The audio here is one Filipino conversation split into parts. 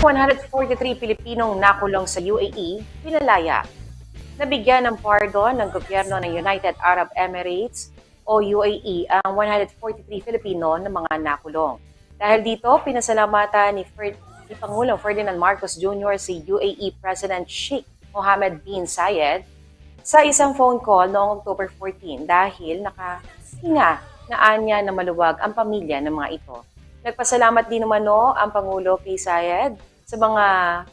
143 Pilipinong nakulong sa UAE, pinalaya. Nabigyan ng pardon ng gobyerno ng United Arab Emirates o UAE ang 143 Filipino na mga nakulong. Dahil dito, pinasalamatan ni, Fer- ni Pangulong Ferdinand Marcos Jr. si UAE President Sheikh Mohammed bin Zayed sa isang phone call noong October 14 dahil nakahinga na anya na maluwag ang pamilya ng mga ito. Nagpasalamat din umano ang Pangulo kay Zayed sa mga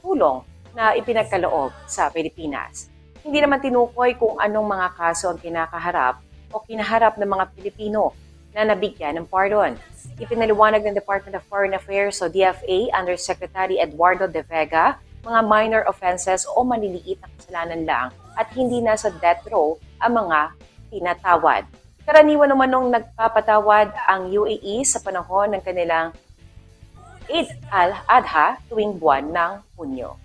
tulong na ipinagkaloob sa Pilipinas. Hindi naman tinukoy kung anong mga kaso ang kinakaharap o kinaharap ng mga Pilipino na nabigyan ng pardon. Ipinaliwanag ng Department of Foreign Affairs o DFA under Secretary Eduardo De Vega mga minor offenses o maliliit na kasalanan lang at hindi na sa death row ang mga tinatawad. Karaniwan naman nung nagpapatawad ang UAE sa panahon ng kanilang Eid al-Adha tuwing buwan ng Hunyo.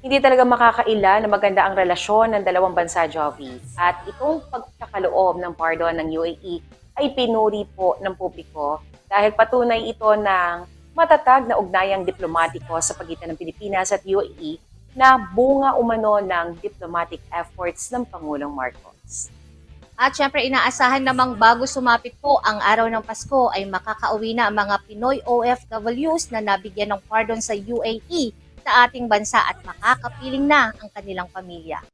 Hindi talaga makakaila na maganda ang relasyon ng dalawang bansa, Jovi. At itong pagkakaloob ng pardon ng UAE ay pinuri po ng publiko dahil patunay ito ng matatag na ugnayang diplomatiko sa pagitan ng Pilipinas at UAE na bunga umano ng diplomatic efforts ng Pangulong Marcos. At syempre, inaasahan namang bago sumapit po ang araw ng Pasko ay makakauwi na ang mga Pinoy OFWs na nabigyan ng pardon sa UAE sa ating bansa at makakapiling na ang kanilang pamilya.